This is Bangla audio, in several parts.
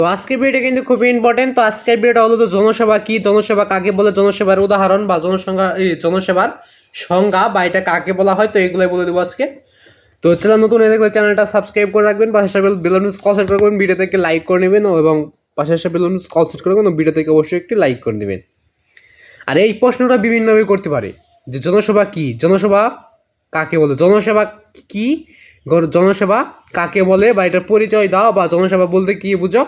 তো আজকের ভিডিওটা কিন্তু খুবই ইম্পর্টেন্ট তো আজকের ভিডিওটা হলো তো জনসেবা কি? জনসেবা কাকে বলে? জনসেবার উদাহরণ বা জনসংখ্যা, এই জনসেবার সংজ্ঞা বা এটা কাকে বলা হয়? তো এগুলোই বলে দেবো আজকে। তো চ্যানেল নতুন হয়ে থাকলে চ্যানেলটা সাবস্ক্রাইব করে রাখবেন। পাশে সাথে বেলুন কল সেট করবেন ভিডিও থেকে লাইক করে নেবেন এবং পাশে সাথে বেলুন কল সেট করবেন ভিডিও থেকে অবশ্যই একটি লাইক করে নেবেন। আর এই প্রশ্নটা বিভিন্নভাবে করতে পারে যে জনসভা কি? জনসভা কাকে বলে? জনসেবা কি জনসেবা কাকে বলে বা এটার পরিচয় দাও বা জনসেবা বলতে কি বুঝো?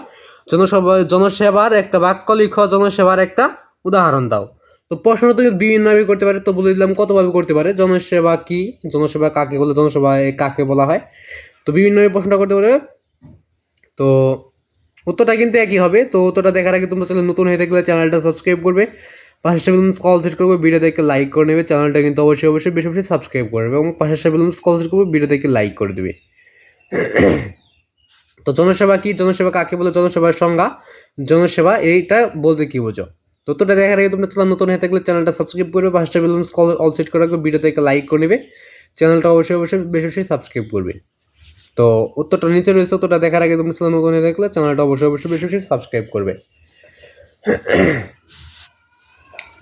জনসভা, জনসেবার একটা বাক্য লিখো, জনসেবার একটা উদাহরণ দাও। তো প্রশ্ন তো বিভিন্নভাবে করতে পারে, তো বলে দিলাম কতভাবে করতে পারে? জনসেবা কি? জনসেবা কাকে বলে? জনসভা এ কাকে বলা হয়? তো বিভিন্নভাবে প্রশ্নটা করতে পারে তো উত্তরটা কিন্তু একই হবে। তো উত্তরটা দেখার আগে তোমরা চ্যানেল নতুন হয়ে থাকলে চ্যানেলটা সাবস্ক্রাইব করবে। পাশে বেলুন কল সেট করবে ভিডিও দেখে লাইক করে নেবে। চ্যানেলটা কিন্তু অবশ্যই অবশ্যই বেশি বেশি সাবস্ক্রাইব করবে এবং পাশে বেলুন কল সেট করবে ভিডিও দেখে লাইক করে দেবে। তো জনসেবা কি? জনসেবা কাকে বলে? জনসেবার সংজ্ঞা। জনসেবা এইটা বলতে কি বোঝো? তো উত্তরটা দেখার আগে তোমরা চ্যানেল নতুন হয়ে থাকলে চ্যানেলটা সাবস্ক্রাইব করবে, পাশে বেলুন কল অল সেট করে রাখবে ভিডিও দেখে লাইক করে নেবে। চ্যানেলটা অবশ্যই অবশ্যই বেশি বেশি সাবস্ক্রাইব করবে। তো উত্তরটা নিচে রয়েছে, উত্তরটা দেখার আগে তোমরা চ্যানেল নতুন হয়ে থাকলে চ্যানেলটা অবশ্যই অবশ্যই বেশি বেশি সাবস্ক্রাইব করবে।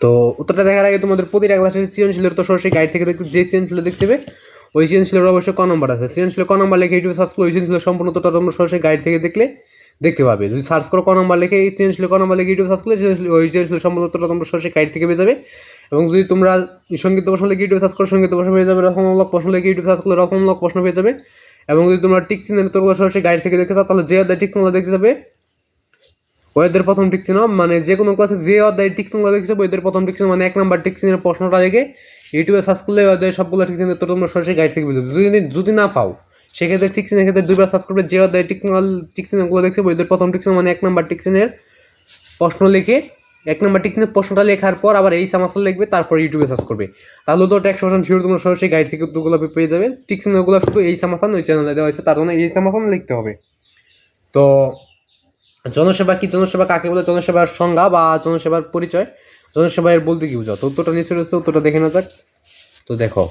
তো উত্তরটা দেখার আগে তোমাদের প্রতিটা ক্লাসের সৃজনশীলের তো সরাসরি গাইড থেকে দেখতে যে সৃজনশীল দেখতে হবে ওই সৃজনশীলের অবশ্যই ক নম্বর আছে। সৃজনশীলের ক নম্বর লিখে ইউটিউবে সার্চ করলে ওই সৃজনশীলের সম্পূর্ণ উত্তরটা তোমরা সরাসরি গাইড থেকে দেখলে দেখতে পাবে। যদি সার্চ করো ক নম্বর লিখে এই সৃজনশীলের ক নম্বর লিখে ইউটিউবে সার্চ করলে সৃজনশীল- ওই সৃজনশীলের সম্পূর্ণ উত্তরটা তোমরা সরাসরি গাইড থেকে পেয়ে যাবে। এবং যদি তোমরা সংগীত প্রশ্ন লিখে ইউটিউবে সার্চ করো, সংগীত প্রশ্ন পেয়ে যাবে, রকমমূলক প্রশ্ন লিখে ইউটিউবে সার্চ করলে রকমমূলক প্রশ্ন পেয়ে যাবে। এবং যদি তোমরা টিক চিহ্নের উত্তরগুলো সরাসরি গাইড থেকে দেখতে চাও, তাহলে যে অধ্যায় টিক চিহ্নগুলো দেখতে যাবে ওদের প্রথম টিক চিহ্ন মানে যে কোনো ক্লাসে যে অধ্যায় টিক চিহ্নগুলো দেখছে ওদের প্রথম টিক চিহ্ন মানে এক নাম্বার টিক চিহ্নের প্রশ্নটা লিখে ইউটিউবে সার্চ করলে অধ্যায় সবগুলো টিক চিহ্নের উত্তর তোমরা সরাসরি গাইড থেকে যাবে যদি যদি না পাও, সেক্ষেত্রে টিক চিহ্নের ক্ষেত্রে দুইবার সার্চ করবে, যে অধ্যায় টিক টিক চিহ্নগুলো দেখছে ওদের প্রথম টিক চিহ্ন মানে এক নাম্বার টিক চিহ্নের প্রশ্ন লিখে, এক নাম্বার টিক চিহ্নের প্রশ্নটা লেখার পর আবার এই সামাসল লিখবে, তারপর ইউটিউবে সার্চ করবে। তাহলে তো একশো পার্সেন্ট শিওর তোমরা সরাসরি গাইড থেকে উত্তরগুলো পেয়ে যাবে। টিক চিহ্নগুলো শুধু এই সামাসান ওই চ্যানেলে দেওয়া হয়েছে, তার জন্য এই সামাসান লিখতে হবে। তো জনসেবা কি? জনসেবা কাকে বলে? জনসেবার সংজ্ঞা বা জনসেবার পরিচয়? জনসেবা এর বলতে কি বুঝো তো উত্তরটা নিচে রয়েছে, উত্তরটা দেখে না যাক। তো দেখো।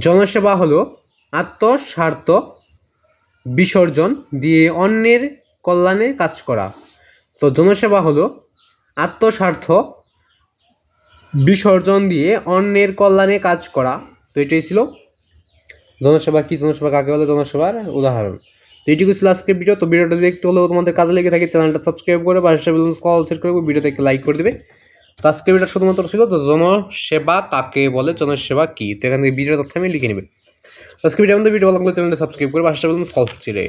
জনসেবা হলো আত্মস্বার্থ বিসর্জন দিয়ে অন্যের কল্যাণে কাজ করা। তো জনসেবা হলো আত্মস্বার্থ বিসর্জন দিয়ে অন্যের কল্যাণে কাজ করা। তো এটাই ছিল। জনসেবা কি? জনসেবা কাকে বলে? জনসেবার উদাহরণ। এইটুকু ছিল আজকের ভিডিও তো ভিডিওটা দেখতে হলেও তোমাদের কাজে লেগে থাকে চ্যানেলটা সাবস্ক্রাইব করে পাশে বেলুন কল সেট করে ভিডিওতে একটা লাইক করে দেবে। তো আজকের ভিডিও শুধুমাত্র ছিল তো জনসেবা কাকে বলে জনসেবা কি? তো এখান থেকে ভিডিও তথ্য আমি লিখে নেবে। আজকে ভিডিও আমাদের ভিডিও ভালো লাগলে চ্যানেলটা সাবস্ক্রাইব করে পাশে বেলুন কল ছেড়ে